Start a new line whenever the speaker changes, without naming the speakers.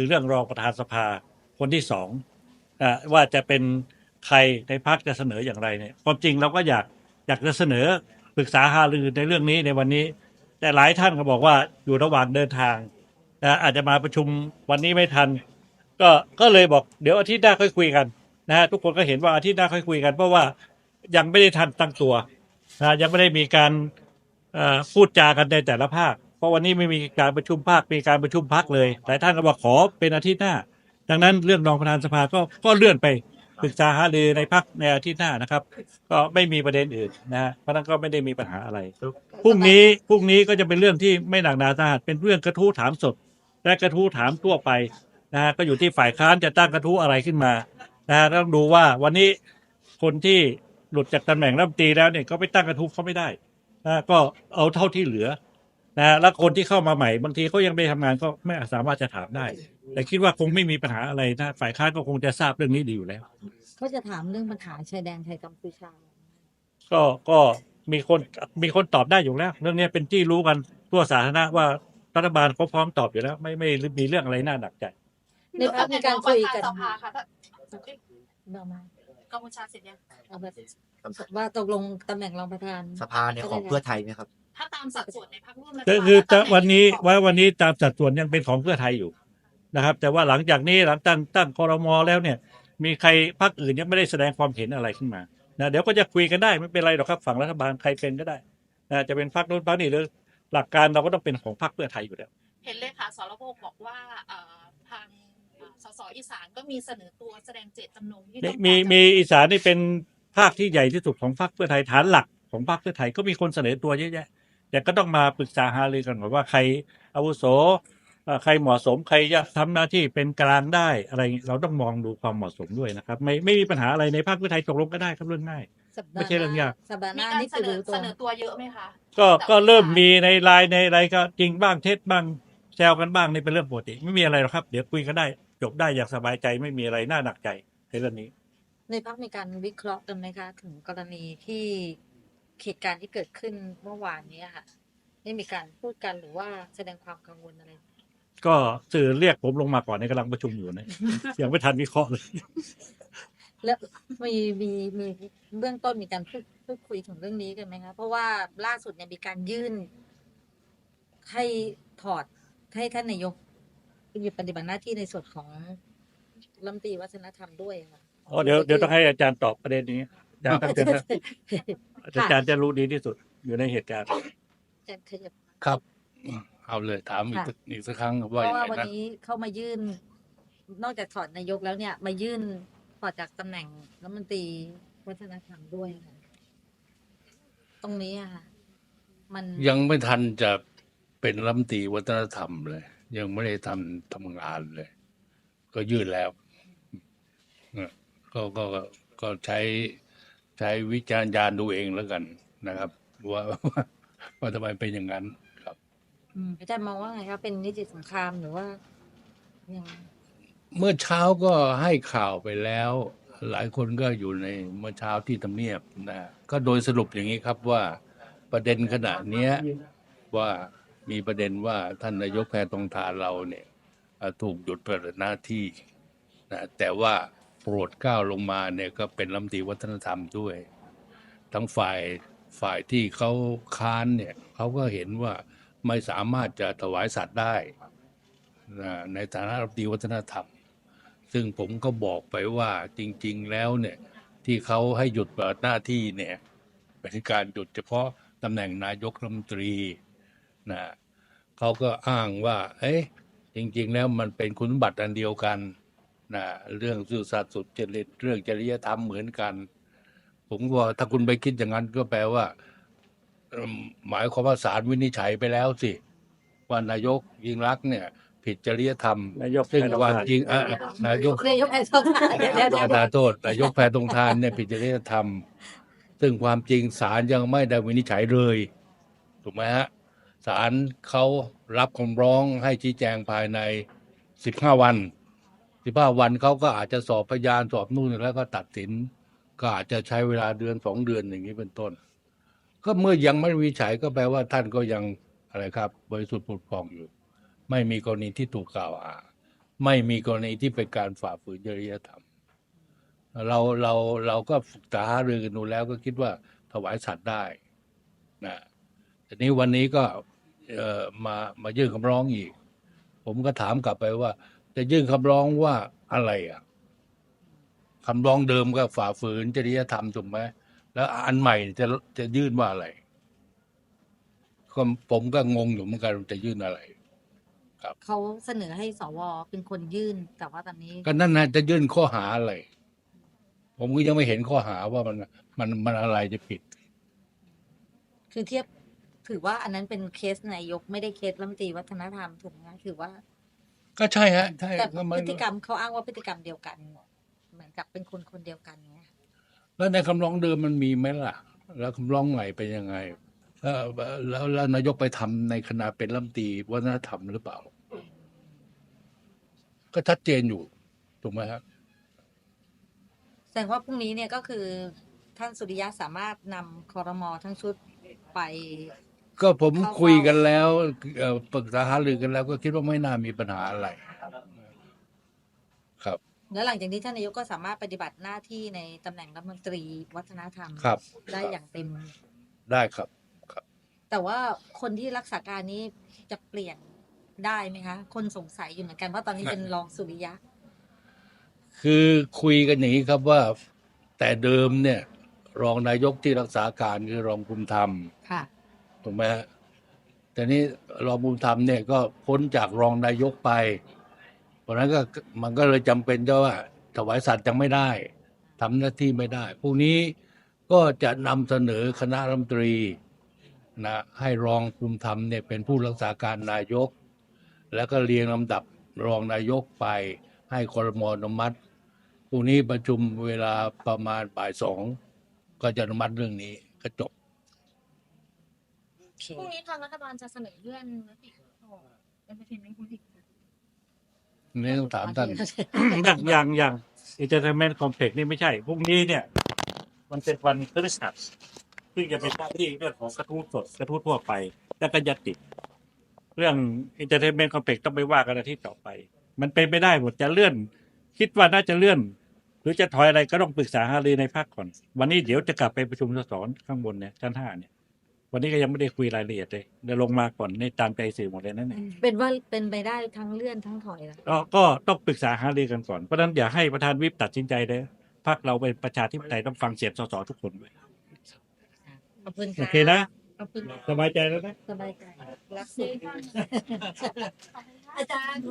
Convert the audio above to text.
คือเรื่องรองประธานสภาคนที่สองอว่าจะเป็นใครในพักจะเสนออย่างไรเนี่ยความจริงเราก็อยากอยากจะเสนอปรึกษาหารือในเรื่องนี้ในวันนี้ แต่หลายท่านก็บอกว่าอยู่ระหว่างเดินทางนะอาจจะมาประชุมวันนี้ไม่ทัน ก็ก็เลยบอกเดี๋ยวอาทิตย์หน้าค่อยคุยกันนะฮะทุกคนก็เห็นว่าอาทิตย์หน้าค่อยคุยกัน เพราะว่ายังไม่ได้ทันตั้งตัวนะยังไม่ได้มีการอ่อพูดจากันในแต่ละภาค เพราะวันนี้ไม่มีการประชุมภาคมีการประชุมพักเลยหลายท่านก็บอกขอเป็นอาทิตย์หน้า ดังนั้นเรื่องรองประธานสภาก็ก็เลื่อนไปปรึกษาหารือในพักในอาทิตย์หน้านะครับ ก็ไม่มีประเด็นอื่นนะฮะเพราะนั้นก็ไม่ได้มีปัญหาอะไรพรุ่งนี้พรุ่งนี้ก็จะเป็นเรื่องที่ไม่หนักหนาสาหัสเป็นเรื่องกระทู้ถามสด และกระทู้ถามทั่วไปนะฮะก็อยู่ที่ฝ่ายค้านจะตั้งกระทู้อะไรขึ้นมานะฮะต้องดูว่าวันนี้คนที่หลุดจากตำแหน่งรัฐมนตรีแล้วเนี่ยก็ไปตั้งกระทู้เขาไม่ได้นะก็เอาเท่าที่เหลือ นะฮะแล้วคนที่เข้ามาใหม่บางทีเขายังไม่ทำงานก็ไม่สามารถจะถามได้ แต่คิดว่าคงไม่มีปัญหาอะไรนะฝ่ายค้านก็คงจะทราบเรื่องนี้ดีอยู่แล้ว
เขาจะถามเรื่องปัญหาชายแดนไทยกัมพูชา
ก็ก็มีคนมีคนตอบได้อยู่แล้ว เรื่องนี้เป็นที่รู้กันทั่วสาธารณะว่ารัฐบาลเขาพร้อมตอบอยู่แล้ว ไม่ไม่มีเรื่องอะไรน่าหนักใจ
ในพักมีการคุยกัน
สภาค่ะถ้า
เรามา
กัมพูชาเสร็จยัง
เอาแบบ ว่าตกลงตำแหน่งรองประธาน
สภาเนี่ยของเพื่อไทยไหมครับ
ถ้าตามสัดส่วนในพรรคร่วมรัฐ
ก็
บาล
คือจะ
ตำแหง
วันนี้ว่าวันนี้ตามสัดส่วนยังเป็นของเพื่อไทยอยู่นะครับ แต่ว่าหลังจากนี้หลังตั้งตั้งคอรมอแล้วเนี่ย มีใครพรรคอื่นยังไม่ได้แสดงความเห็นอะไรขึ้นมานะเดี๋ยวก็จะคุยกันได้ไม่เป็นไรหรอกครับฝั่งรัฐบาลใครเป็นก็ได้นะจะเป็นพรรคนู้นพรรคนี้หรือหลักการเราก็ต้องเป็นของพรรคเพื่อไทยอยู่แล้ว
เห็นเลยค่ะสรพบอกว่าเอ่อทางเอ่อสสอีสานก็มีเสนอตัวแสดงเจตจำนงที่
มี
ต้องการ
มี
จะ
มีอีสานนี่เป็น ภาคที่ใหญ่ที่สุดของพรรคเพื่อไทยฐานหลักของพรรคเพื่อไทยก็มีคนเสนอตัวเยอะแยะ แต่ก็ต้องมาปรึกษาหารือกันก่อนว่าใครอาวุโสเอ่อใครเหมาะสมใครจะทำหน้าที่เป็นกลางได้อะไรอย่างงี้เราต้องมองดูความเหมาะสมด้วยนะครับ ไม่ไม่มีปัญหาอะไรในพรรคเพื่อไทยตกลงก็ได้ครับเรื่องง่าย
สัปดา
ไม่
ห์
ใช่เรื่องยาก
สัปดาห์ห
มี
น้า
การ
นี่
เส
คือน
อ
รู้ตัว
เสนอตัวเยอะไหมคะ
ก็
แต่
ก็เริ่ม
ว่า
มีในไลน์ในอะไรก็จริงบ้างเท็จบ้างแซวกันบ้างนี่เป็นเรื่องปกติ ไม่มีอะไรหรอกครับ เดี๋ยวคุยกันได้ จบได้อย่างสบายใจไม่มีอะไรน่าหนักใจในเรื่องนี้
ในพักมีการวิเคราะห์กันไหมคะ ถึงกรณีที่เหตุการณ์ที่เกิดขึ้นเมื่อวานนี้ค่ะได้มีการพูดกันหรือว่าแสดงความกังวลอะไร
ก็สื่อเรียกผมลงมาก่อนในกำลังประชุมอยู่นะยังไม่ทันวิเคราะห์เลย
แล้วมีมีมีเบื้องต้นมีการพูดพูดคุยถึงเรื่องนี้กันไหมคะเพราะว่าล่าสุดเนี่ยมีการยื่น ให้ถอดให้ท่านนายกหยุดปฏิบัติหน้าที่ในส่วนของรัฐมนตรีวัฒนธรรมด้วยอะค่ะ
อ๋อเดี๋ยวเดี๋ยวต้องให้อาจารย์ตอบประเด็นนี้อาจารย์ตั้งใจนะอาจารย์จะรู้ดีที่สุดอยู่ในเหตุการณ์
อาจารย์ขยับ
ครับ เอาเลยถามอีก
ค่ะ
สักอีกสักครั้ง
เพ
ว่า
ราะ
อย่าง
ว่า
ไร
วัน
นะ
นี้เข้ามายื่น นอกจากถอดนายกแล้วเนี่ย มายื่นถอดจากตำแหน่งรัฐมนตรีวัฒนธรรมด้วยค่ะตรงนี้อะค่ะ มัน
ยังไม่ทันจะเป็นรัฐมนตรีวัฒนธรรมเลย ยังไม่ได้ทำทำงานเลย ก็ยื่นแล้วเออ ก็ก็ก็ก็ใช้ใช้วิจารณญาณดูเองแล้วกันนะครับว่าว่าว่าทำไมเป็นอย่างนั้นครับ
อืมอาจารย์มองว่าไงคะเป็นนิติสงครามหรือว่ายังไง
เมื่อเช้าก็ให้ข่าวไปแล้ว หลายคนก็อยู่ในเมื่อเช้าที่ทำเนียบนะก็โดยสรุปอย่างนี้ครับว่าประเด็นขณะเนี้ยว่ามีประเด็นว่าท่านนายกแพทองทานเราเนี่ยเอ่อถูกหยุดปฏิบัติหน้าที่นะแต่ว่าโปรดเกล้าลงมาเนี่ยก็เป็นรัมตรีวัฒนธรรมด้วย ทั้งฝ่ายฝ่ายที่เขาค้านเนี่ยเขาก็เห็นว่าไม่สามารถจะถวายสัตว์ได้นะในฐานะรัฐมนตรีวัฒนธรรม ซึ่งผมก็บอกไปว่าจริง ๆ แล้วเนี่ยที่เขาให้หยุดปฏิบัติหน้าที่เนี่ยเป็นการหยุดเฉพาะตำแหน่งนายกรัฐมนตรีนะเขาก็อ้างว่า เอ๊ะจริง ๆ แล้วมันเป็นคุณบัติอันเดียวกัน นะเรื่องซื่อสัตย์สุจริตเรื่องจริยธรรมเหมือนกัน ผมก็ว่าถ้าคุณไปคิดอย่างนั้นก็แปลว่าเอิ่มหมายความว่าศาลวินิจฉัยไปแล้วสิว่านายกยิ่งรักษณ์เนี่ย ผิดจริยธรรม
นายก
ซึ่ง
แพทอง
ความ
ทาน
จริงอะนายก
นายกไอ้สองเดี๋ยวเดี๋ยวเดี๋ยว
ประธานโทษนายกแพทองทานเนี่ยผิดจริยธรรม ซึ่งความจริงศาลยังไม่ได้วินิจฉัยเลยถูกไหมฮะศาลเขารับคำร้องให้ชี้แจงภายในสิบห้าวัน สิบห้าวันเขาก็อาจจะสอบพยานสอบนู่นแล้วก็ตัดสิน ก็อาจจะใช้เวลาเดือนสองเดือนอย่างนี้เป็นต้น ก็เมื่อยังไม่วิจฉัยก็แปลว่าท่านก็ยังอะไรครับ บริสุทธิ์ผุดผ่องอยู่ ไม่มีกรณีที่ถูกกล่าวหาไม่มีกรณีที่เป็นการฝ่าฝืนจริยธรรม เราเราเราก็ศึกษาหารือกันดูแล้วก็คิดว่าถวายสัตว์ได้นะทีนี้วันนี้ก็เอ่อมามายื่นคำร้องอีก ผมก็ถามกลับไปว่า จะยื่นคำร้องว่าอะไรอะคำร้องเดิมก็ฝ่าฝืนจริยธรรมถูกไหมแล้วอันใหม่จะจะยื่นว่าอะไรก็ผมก็งงอยู่เหมือนกันว่าจะยื่นอะไร
เขาเสนอให้สวเป็นคนยื่นแต่ว่าตอนนี้
ก็นั่นนะจะยื่นข้อหาอะไร ผมก็ยังไม่เห็นข้อหาว่ามันมันมันอะไรจะผิด
คือเทียบถือว่าอันนั้นเป็นเคสนายกไม่ได้เคสรัฐมนตรีวัฒนธรรมถูกไหมถือว่า
ก็ใช่ฮะใช่
แต่
ก็
พ
มัน
ฤติกรรมเขาอ้างว่าพฤติกรรมเดียวกัน เหมือนกับเป็นคนคนเดียวกันเนี้ย
แล้วในคำร้องเดิมมันมีไหมล่ะ แล้วคำร้องใหม่เป็นยังไงแล้วแล้วแล้วนายกไปทำในคณะเป็นรัฐมนตรีวัฒนธรรมหรือเปล่า ก็ชัดเจนอยู่ถูกไหมครับ
แสดงว่าพรุ่งนี้เนี่ยก็คือท่านสุริยะสามารถนำคอรมอทั้งชุดไป
ก็ผม
เข้า
คุยกันแล้วเอ่อปรึกษาหารือกันแล้ว ก็คิดว่าไม่น่ามีปัญหาอะไร ครับ
แล้วหลังจากนี้ท่านนายกก็สามารถปฏิบัติหน้าที่ในตำแหน่งรัฐมนตรีวัฒนธรรม
ครับ
ได้อย่างเต็ม
ได้ครับ
แต่ว่าคนที่รักษาการนี้จะเปลี่ยนได้ไหมคะ คนสงสัยอยู่เหมือนกันว่าตอนนี้เป็นรองสุริยะ
คือคุยกันอย่างนี้ครับว่า แต่เดิมเนี่ย รองนายกที่รักษาการคือรองภูมิธรรม
ค่ะ
ถูกไหมฮะแต่นี้รองภูมิธรรมเนี่ยก็พ้นจากรองนายกไป เพราะนั้นก็มันก็เลยจำเป็นว่า ถวายสัตย์ยังไม่ได้ทำหน้าที่ไม่ได้พรุ่งนี้ก็จะนำเสนอคณะรัฐมนตรีนะให้รองภูมิธรรมเนี่ยเป็นผู้รักษาการนายก แล้วก็เรียงลำดับรองนายกไปให้คอรมอนุมัติพรุ่งนี้ประชุมเวลาประมาณบ่ายสองก็จะอนุมัติเรื่องนี้ก็จบ
เค
พรุ่งนี้ทางรัฐบาลจะเสนอเลื่อนมติของเอ็นเตอร์เทนเมนต์คุณอีก
นี่ต้องถามท่าน
อย่างอย่างอย่าง entertainment complex นี่ไม่ใช่ พรุ่งนี้เนี่ย มันเป็นวันพฤหัสซึ่งจะเป็นหน้าที่เรื่องของกระทู้สดกระทู้ทั่วไป และก็ยติ เรื่อง entertainment complex ต้องไปว่ากันอาทิตย์ต่อไป มันเป็นไม่ได้หมดจะเลื่อน คิดว่าน่าจะเลื่อน หรือจะถอยอะไรก็ต้องปรึกษาหารือในภาคก่อน วันนี้เดี๋ยวจะกลับไปประชุมสสข้างบนเนี่ยชั้นห้าเนี่ย วันนี้ก็ยังไม่ได้คุยรายละเอียดเลยเดี๋ยวลงมาก่อนในตามใจสื่อหมดเลยนั่นเอง
เป็นว่าเป็นไปได้ทั้งเลื่อนทั้งถอยแล้ว
ก็ก็ต้องปรึกษาหารือกันก่อนเพราะฉะนั้นอย่าให้ประธานวิปตัดสินใจเลยพรรคเราเป็นประชาธิปไตยต้องฟังเสียงสสทุกคนด้วย
ขอบคุณ
โอ
ค่ะ
เคนะ
ขอบคุณ
สบายใจแล้วนะ
สบายใจรักสุดอาจารย์